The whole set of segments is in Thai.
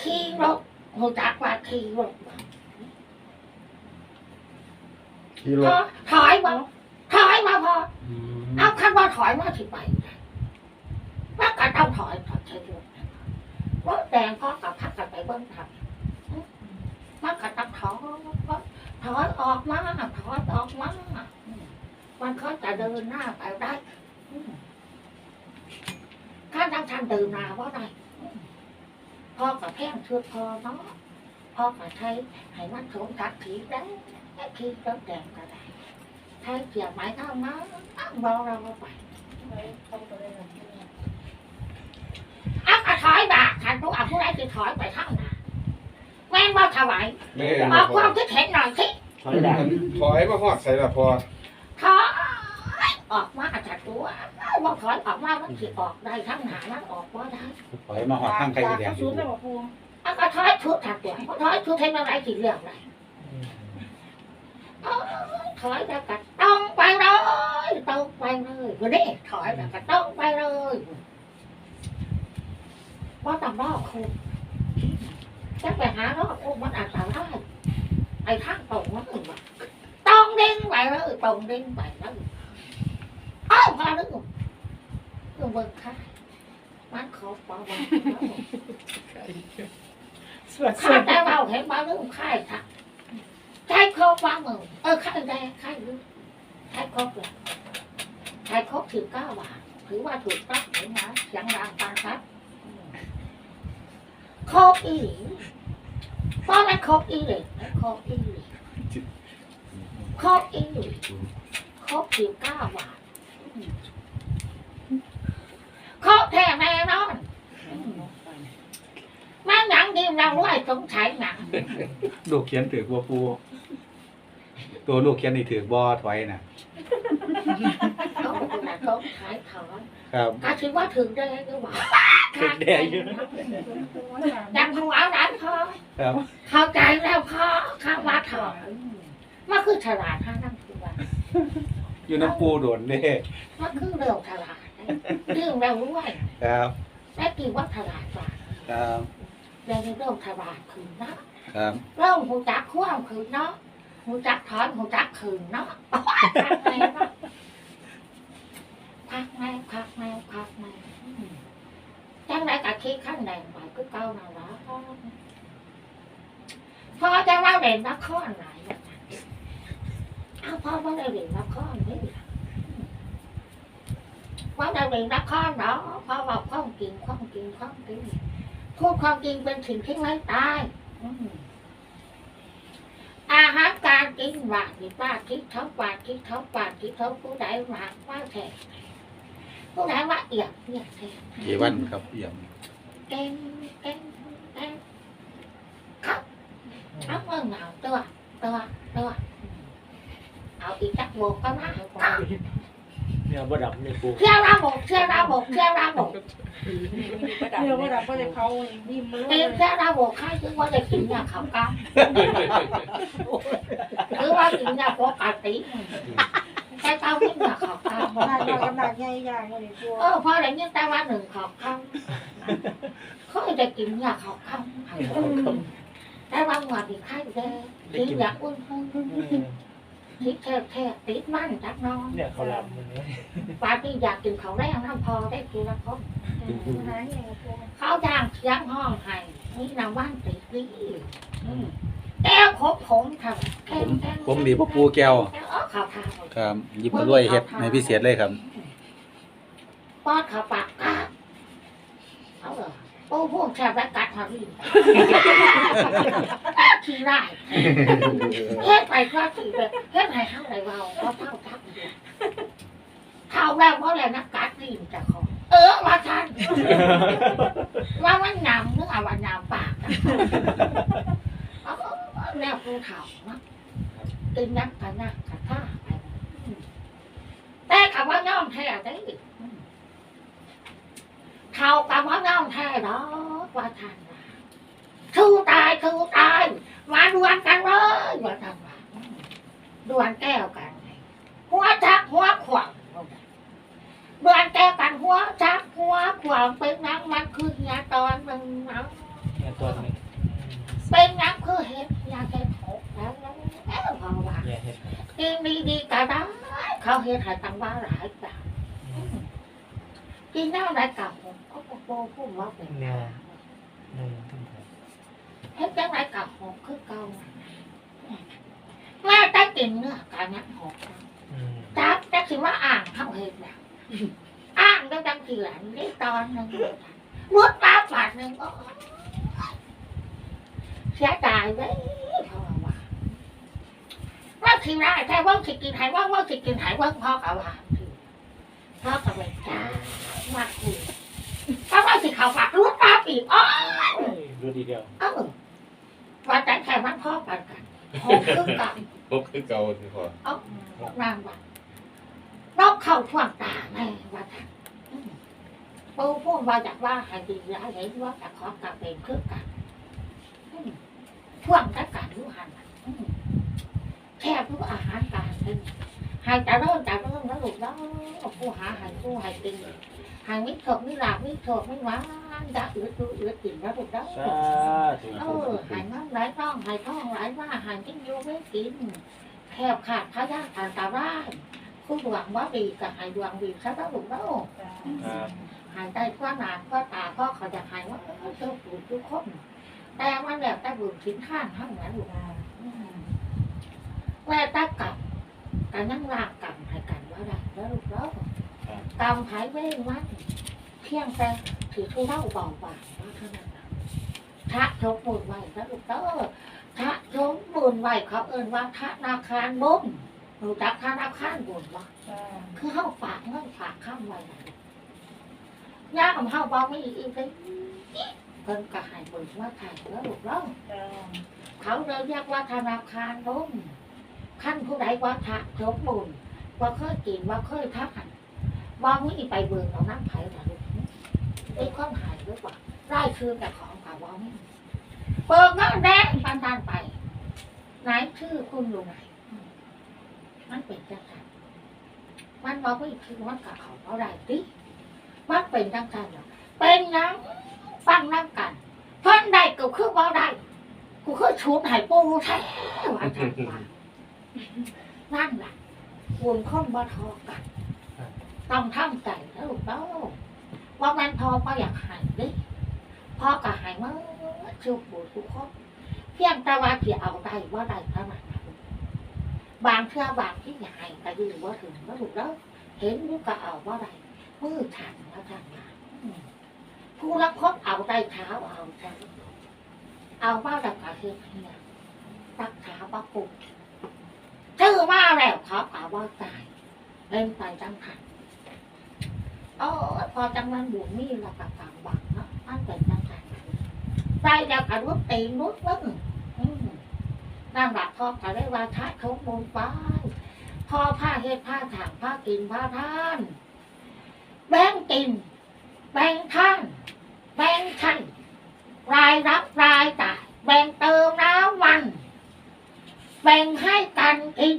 ขี่รถหูจักว่าขี่รถบ่ขี่รพอถถอยมาถอยมาพออืมเอาคันว่าถอยมาสิไปว่ากันเอาถอยถอยใช่ไหมรถแดงพ่อกับพักกันไปเบิ้งทำมันกันต้องถอยถอยออกมาถอยออกมามันเขาจะเดินหน้าไปได้ข้าทางทางเดินหน้าว่าได้ พ่อกับแพงเชื่อพอเนาะพ่อกับใช้ให้มันสมศักดิ์ศรีได้ขี่รถแดงก็ได้ใช้เสียบไม้เท่านั้นเบาเราก็ไปอะก็ถอยบาคันทุกอะผู้ใดจะถอยไปข้างหน้าแม่งว่าถวายแม่ออกความคิดเห็นหน่อยสิถอยดังถอยมาหอดใส่ละพอถอยออกมาอาจจะตัว ว่าถอยออกมามันสิออกได้ทั้งหนามันออกว่าได้ถอยมาหอดข้างใครแดงชุดเลยบอกปูอะก็ถอยชุดถักตัวถอยชุดเห็นอะไรสิเรื่องอะไรเอาถอยแล้วก็ต้องไปเลยต้องไปเลยวันนี้ถอยแล้วก็ต้องไปเลยว่าต้องรอคุณจะไปหารอบโอ้มันอาจจะได้ไอ้ทางตรงมันถึงแบบตรงเด้งไปแล้วตรงเด้งไปแล้วเอ้ามาแล้ว คือเบิกค่ายมันเขาปอวันสวดสค่าวยดแต่เราเห็นมาเรื่องค่ายค่ะใช้ครบว่ามึงเออค่ายแดงค่ายลึกใช้ครบเลยใช้ครบสิบเก้าบาทถือว่าถูกต้องหรือนะยังดังฟังครับครบอีหลีเพราะมันครบอีหลีครบอีหลีครบอีหลีครบสิบเก้าบาทครบ แท้แน่นอนแม่งหนังดีเราไหวสงสัยหนังลูกเขียนถือบัวปู ตัวลูกเขียนนี่ถือบ่ถอยน่ะ เขาเป็นนักสงสัยถอนครับ ก็คิดว่าถึงได้หรือเปล่าถึงแดงอยู่ ดังทวารร้านพอครับ เข้าใจแล้วพอข้าว่าถอนมันคือฉลาดท่านั่งคือว่า อยู่น้ำปูโดนเด้มันคือเร็วฉลาด เรื่องเร็วด้วยครับ และกี่ว่าฉลาดกว่าครับ เรื่องเร็วฉลาดคืนนะครับ เริ่มหูจักคว่ำคืนเนาะหูจักถอนหูจักคืนเนาะพักแม่เนาะพักแม่พักแม่พักแม่อืมจังไรกะคิดขั้นแดงไปก็เก้านาละพอจะว่าเด่นนักข้อไหนอะเอาพ่อว่าได้เด่นนักข้อนี่ ว่าได้เด่นนักข้อเนาะเพราะว่าความจริงความจริงความจริงพูดความจริงเป็นสิ่งที่ไม่ตายอาหารการกินหว่าที่ป้าคิดเขาปาคิดเขาปาคิดเขาผู้ใดหมากว่าแท้ผู้ใดว่าเอี่ยดเนี่ยมแท้กี่วันครับเอี่ยมเก่งเก่งเก่งครับเอาเงินเอาตัวตัวตัวเอาอีกจักโบก็มา เนี่ยบ่ดับเนี่ยปูเชื่อระบบเชื่อระบบเชื่อระบบเดี๋ยวว่าดับก็จะเขานิ่มมาเลเต็ยมเชื่อระบบใครถึงว่าได้กินยาขับกำหรือว่ากินยาปกติแต่เขากินยาขับกำหนักหน่อยกับหนักใหญ่อย่างเลยปูเออพอได้ยินแต่ว่าหนึ่งขับกำเขาจะกินยาขับกำแต่ว่าหวานอีกใครได้กินยาอุ่นๆ ทิศแทบแทบติดมั่นจักน้องเนี่ยเขาดับมันเนี่ยปาร์ตี้อยากกินเขาวแรงน้ำพอได้กินแล้วเขาหายอย่างปูเขาจ้างเสียงห้องให้นี่นำว่านติดดีอืมแก้วครบผมทำแก้ผมแก้วผมดีบ่ปูแก้วเออข่าวทางครับหยิบมาด้วยเฮ็ดให้พิเศษเลยครับ ป้อนข่าวปากกาเอาเหรอ โอ้พวกแทบและกัดหาวิ่งทีไรเฮ็ดไปก็ทีแบบเฮ็ดให้เท่าไรเบาก็เท่าทักเดียวเท่าแล้วเพราะอะไรนะกัดวิ่งจะของ เออว่าทันว่ามันนำนึกเอาว่านำปากนะเอาแนวภูเขาเนาะตึงนักกันนักกันท่าไปแต่คำว่าย่อมแท้ได้เขาคำว่าย่อมแท้ดอกว่าทันว่าทูตายทูตาย มาดวลกันเลยว่าทันว่าดวลแก้วกันไงหัวจักหัวขวางดวล แก้วกันหัวจักหัวขวางเป็นนักมันคือเฮียตอนหนึ่งตอนหนึงเป็นนักคือเห็ดยากจะถกแล้วแล้วแล้วพอว่าแย่เฮ็ดกินดีดีๆก็ได้เขาเห็ดหายตังว่าหลายจ้ะกินได้หลายกับผมก็บอกโบพูดว่าเป็นแนวหนึ่งทั้งหมดเฮ็ดจังไรกับผมคือเก่าแม่ได้กินเนื้อการนักหกอืมจับจักสิว่าอ่างเขาเห็ดเนี่ย อ่างก็จังสิหลังได้ตอนหนึ่งวุดปลาบาทหนึ่งก็เสียดายไว้เพราะว่าว่าทีไรใช่ว่าสิกินหายว่าว่าสิกินหายว่าพ่อกับว่าพ่อกับแม่จ้ามาคุยถ้าว่าสิเขาฝากรู้ตาปีกอ๋อนรู้ดีเดียวเออว่าแต่แค่มันพ่อกันกันหกครึ่งกันพบคือเก่าที่พ่อเอ้านางว่าเราเข้าช่วงตา ปูพูดว่าจากว่าให้ดีแล้วเห็นว่าจะขอกับเป็นครึ่งกันอืมช่วงกันกันรู้หันอืมแค่รู้อาหารการกินให้แต่เริ่มแต่เริ่มแล้วลูกแล้วผู้หาให้ผู้ให้กินให้มิโชคมิลาภมิโชคมิหวานจะอืดดูอืดกินแล้วลูกแล้วสาธุเออหายน้ำไหลท้องหายท้องไหลว่าหายกินอยู่ไม่กินแคบขาดพยาทานตาร้าย ผู้ดวงว่าดีกับหายดวงดีซะแล้วลูกแล้วครับหายใจกว่าหนาก็ตาก็เขาจะหายว่าเออเจ้าปู่ทุกคนแต่มันแล้วแต่บุญชิ้นข้างทั้งนั้นลูกอืมแม่ตากลับกันนั่งลากกรรมให้กันว่าได้แล้วลูกแล้วกรรมหายเว้นวันเพียงแต่ถือทุเล่าเบาบางว่าเท่านั้นนะพระชมบุญไว้แล้วลูกเด้อพระชมบุญไว้เขาเอิ้นว่าธนาคารบุญ รู้จักธนาคารบุญบ่คือเข้าฝากเงินฝากข้ามไว้นะลูกย่าของเข้าบ่มีอีกเลยเพิ่นก็ให้บุญว่าไทยแล้วลูกเด้อเขาเลยเรียกว่าธนาคารล้มขั้นผู้ใดว่าทะสมบูรณ์ว่าเคยกินว่าเคยทักหันว่ามีไปเบิกเอาน้ำไผ่แต่ลูกไอ้ข้อหายหรือเปล่าไล่คืนแต่ของกับว่าไม่เบิกเงินแดงปันทานไปไหนชื่อคุณอยู่ไหนอื มมันเป็นจังสันมันบอกไม่คือมันกับเขาเอาได้ดิมันเป็นจังสันเหรอเป็นหยังฟังนั่งกันเพิ่นได้ก็คือว่าได้กูเคยชุดใหายปูแท้ว่าจังว่านั่นแหละบุญคนบ่ทอกันต้องทำใจแล้วลูกเต้าว่ามันพอก็อยากใหายดิพ่อก็ใหายมาชิวปูทุกคนเพียงแต่ว่าที่เอาได้ว่าได้เท่านั้นนะลูก บางเชื่อบางที่อยากใหายก็ยืนว่าถึงแล้วลูกเต้าเห็นลูกก็เอาว่าได้มือฉันแล้วจังาอืมผู้รับคบเอาได้เท้าเอาใช่เอาว่าดับกาเฮียมเนี่ยตักขาปะปุกชื่อว่าแล้วเขาป่าว่าตายเล่นไปจังหันโอ้พอจังมันบุญนี่ละกับต่างบังเนาะมันเป็นจังหันได้แล้วกับรถตีนุดวึ่งอืม นั่นแหละพอก็ได้ว่าท้าเขาบนไปพอผ้าเฮ็ดผ้าถางผ้ากินผ้าท่าน แบ่งกิน แบ่งท่าน แบ่งใช้รายรับรายจ่ายแบ่งเติมน้ำมัน แบ่งให้กันกิน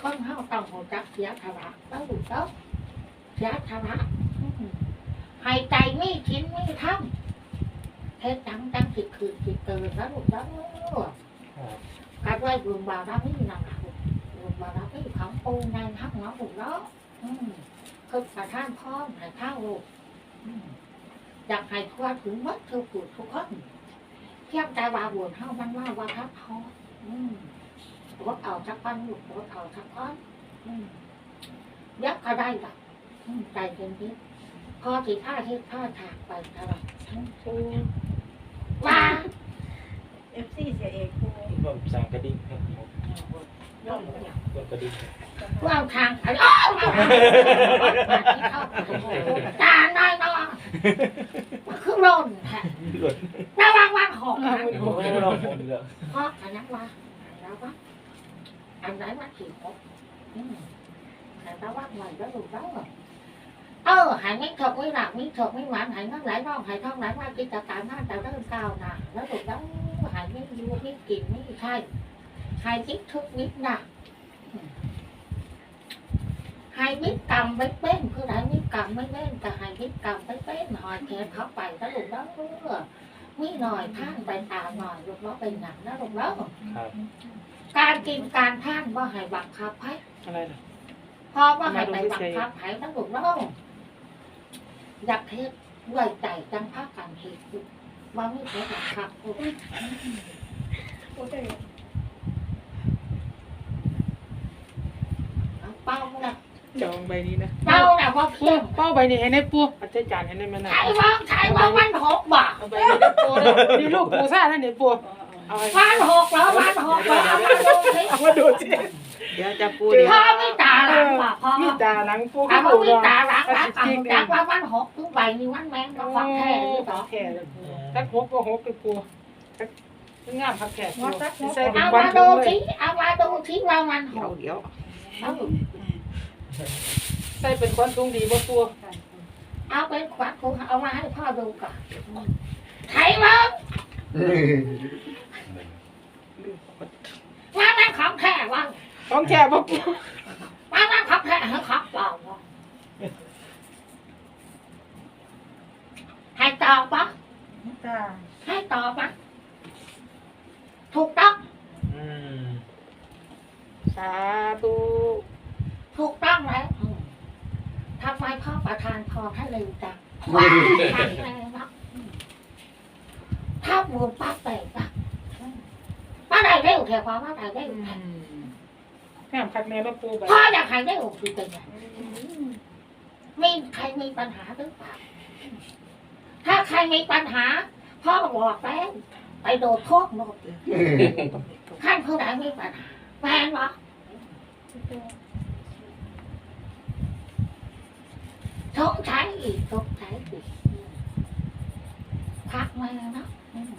คนเฮาต้องหัวจักเสียธระแล้วดูเต้าเสียธระอืมให้ใจไม่คิดไม่ทำ เฮ็ดจังจังสิคืนสิเกินแล้วดูเต้าครับการไหว้บุญบารมีนำหลักบุญบารมีของปูในทักเนาะบุญเนาะคือประท่านพ่อให้ข้าวลูกอยากให้ทั่วถึงหมัดทุกผู้ทุกคนเทียบใจว่าบุญเท่ามันว่าว่าทับทออืมรถเอาทักพันลูกรถเอาทักพันอืมยักก็ได้ละใจเย็นนิดพอที่ผ้าเฮ็ดผ้าถากไปตลอดทั้ง ปูว่าเอฟซีเสียเอกกูผมสั่งกระดิ่งครับผมย่อมอย่างกดกระดิ่งว่าทางไปอ้าวจานน้อยน้อยมันคือร่นแท้ระวังวันหกนะผมไม่ได้ลองผมเลยเพราะอันนั้นว่าแล้วว่าอันไหนว่าสี่หกอืมแต่ถ้าว่าไหวก็ถูกแล้วเอ ออหายไม่ถกไม่หลักไม่ถกไม่หวานหายน้ำไหลน้องหายท้องหลายว่ากินตะการหน้าแต่เริ่มก้าวหน้าแล้วถูกแล้วหายไม่ยูไม่กินไม่ใช่หายคิดทุกวิทย์นะอืมหให้มิตรกรรมไปเป็นคือไหนมิตรกรรมไม่เล่นแต่ให้มิตรกรรมไปเป็นหอยแขนเข้าไปถ้าลูกแล้วเมื่อมีหน่อยท่านไปตามหน่อยลูกแล้วเป็นหนังนะลูกแล้วครับการกินการท่านว่าให้บังคับให้อะไรล่ะพอว่าให้ไปบังคับให้นะลูกแล้ว อยากเทศด้วยใจจังภาคการเหตุว่าไม่ใช่บังคับลูกเอาเป้าละจองใบนี้นะเป้าละว่าเพียงเป้าใบนี้ให้ในปูอาจารย์ให้ในมันนะใช่ว่าใช่ว่ามันหกบาทเอาใบนี้ในปูเลยนี่ลูกปูซ่านั่นเนี่ยปูเอาให้มันหกแล้วมันหกแล้วเอามาดูสิ เอามาดูสิเดี๋ยวจะปูพ่อไม่ตาหลังว่ะพ่อมีตาหลังปูเอาก็มาปูไม่เนาะตาหลังนะกับจักว่ามันหกทุกใบนี่มันแม่งก็ฟังแค่นี้ต่อแค่เลยปูตักหกก็หกเลยปูตักงามพักแขกปูใส่เป็นเอาวันมาปูดูเลยสิเอามาดูสิว่ามันหกเดี๋ยวเอาใส่เป็นควันสูงดีบ่ปูเอาเป็นขวัญคุณเอามาให้พ่อดูก่อนไทยมั้งว่ามันของแท้ว่ะ ต้องแค่บ่ปูว่ามันของแท้ให้ของปลอมว่ะให้ต่อปะจ้าให้ต่อปะถูกต้องอืมสาธุถูกต้องแล้วอืมทำไมพ่อประธานพอท่านเร็วจังถ้าบุญป้าเตะปะป้าได้เร็วแถวพ่อป้าได้เร็วแถ วแม่คักแม่บ่ปูไปพ่ออยากให้เร็วคือเป็นไงมีใครมีปัญหาหรือเปล่าถ้าใครมีปัญหาพ่อบอกแล้วไปโดดโทษหมดขั้นผู้ใดมีปัญหาแฟนเหรอสงสัยอีกสงสัยอีกพักมาเนาะอืม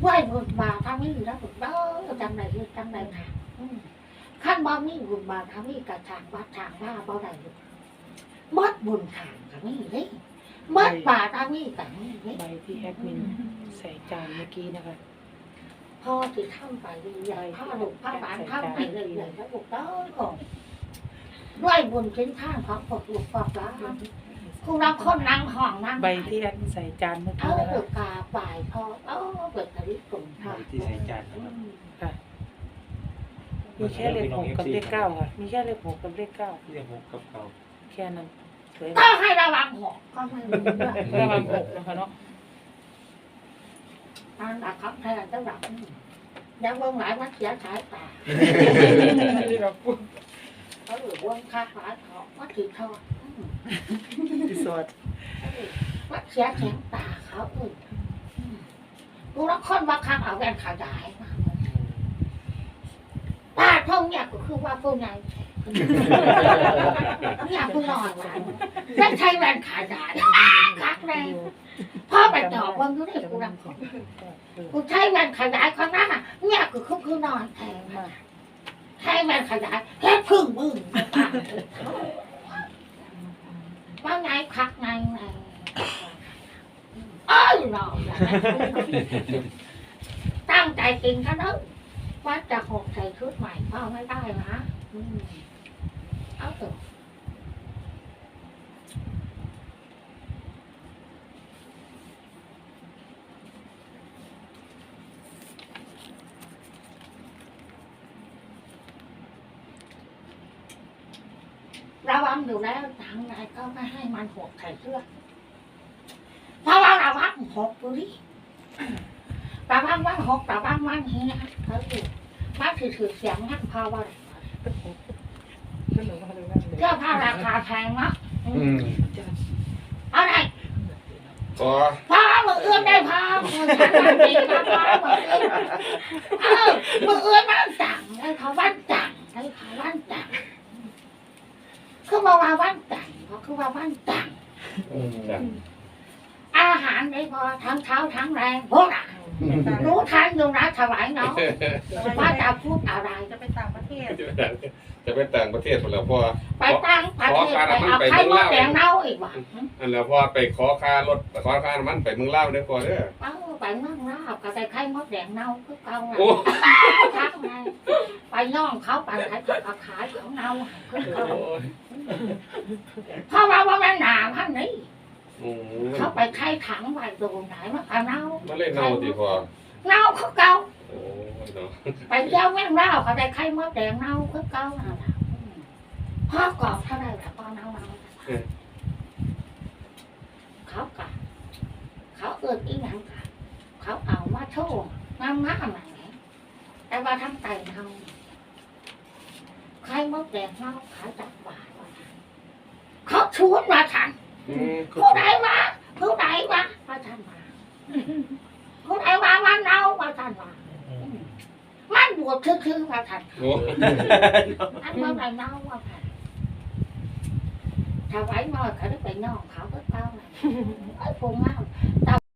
ไหวบุญบาปทำให้แล้วบุญเด้อจังไหนเฮ็ดจังไหนค่ะอืม ขั้นบ่มีบุญบาปทำให้กระทางวัดทางว่าบ่ได้เลยมดบุญทางก็มีเลยมดบาปทำให้ก็มีเลยใบที่แอดมินใส่จานเมื่อกี้นะคะพ่อที่ทำไปเรื่อยๆพ่อหลวงพ่อหลานทำไปเรื่อยๆแล้วบุกเด้อด้วยบุญชิ้นข้างของปกลูกปอกล้านคุณรักคนนั่งห้องนั่งใบที่แอดมินใส่จานเมื่อเอกี้อนะคะกาบ่ายพอเออเปิดกระดิ่งกลุ่มค่ะที่ใส่จานนะครับ มีแค่เลขหกกับเลขเก้าค่ะ มีแค่เลขหกกับเลขเก้าเรียกหกกับเก่าแค่นั้นสวยก็ให้ระวังหัวก็ไม่รู้เรื่องระวังหกนะคะเนาะอันดับครับแทนต้องดับยังเบิ่งหลายมันเสียสายตาที่เราพูดเขาหรือวงคาหลายเขาว่าถือทอดที่สดว่าเสียแสงตาเขาเออกูรักคนบางครั้งเอาแว่นขยายมา ป้าท่องเนี่ยก็คือว่าผู้ใหญ่เนี่ยผู้นอนว่าไม่ใช่แว่นขยายคักแรงพ่อไปตอบว่าอยู่ในกูรักคนกูใช้แว่นขยายข้างหน้าเนี่ยก็คือผู้นอนแทนใช้แว่นขยายแค่พึ่งมึงว่าไงคักไงไงเอ้ยนอนตั้งใจจริงนะเนอะ ว่าจะหกใส่ชุดใหม่พ่อไม่ได้นะอืมเอาเถอะระวังอยู่แล้วทางไหนก็ไม่ให้มันหกใส่เสื้อเพราะว่าระวังหกดูดิ ระวังมันหกระวังมันเฮียเขาอยู่มันถือถือเสียงนั่นเพราะว่าอะไรนั่นหนูก็เลยนั่นเลยเสื้อผ้าราคาแพงเนาะอืมอะไรขอพามือเอื้อนได้พามือฉันมันดีนะพามือเอื้อนเออมือเอื้อนมันจังไอ้เขาวันจังไอ้เขาวันจังคือมาว่าวันจังเพราะคือว่าวันจัง อืมอาหารได้พอทั้งเช้าทั้งแรงพวกน่ะรู้ทันอยู่นะถวายเนาะว่าจะพูดอะไรจะไปต่างประเทศ จะไปต่างประเทศหมดแล้วพ่อไปตั้งประเทศไปเอาใครมาแดงเน่าอีกวะอันแล้วพ่อไปขอค่ารถขอค่าน้ำมันไปเมืองลาวเด้อพ่อเด้อเอ้าไปเมืองนอกก็ไปไข่มดแดงเน่าคือเก่าน่ะโอ้ทักไงไปย่องเขาไปขายเขาขายของเน่าคือเก่าเพราะว่าว่ามันหนาพันนี้ อืมเขาไปไข่ถังไว้โดนไหนมันก็เน่ามันเล่นเน่าดีพอเน่าคือเก่าโอ้ยเนาะไปเที่ยวแม่งเน่าเขาไปไข่มดแดงเน่าคือเก่าน่ะพ่อกรอบเท่าไหร่ละพ่อเน่าเน่าเขากะเขาเอิดอีหยังกะเขาเอามาโชว์งามงามๆอะไรแต่ว่าทั้งไตเน่าไข่มดแดงเน่าขายจากบาทว่าซั่นเขาชวนมาทันอืม ผู้ใดมาผู้ใดมามาทันมาผู้ใดมาวันเน่ามาทันมามันบวชคือๆมาทันโอ้อันว่าไหนเน่าว่าทันถ้าไว้น้อยเขาได้ไปนอกเขาก็เต้าไงไอ้พวกเน่า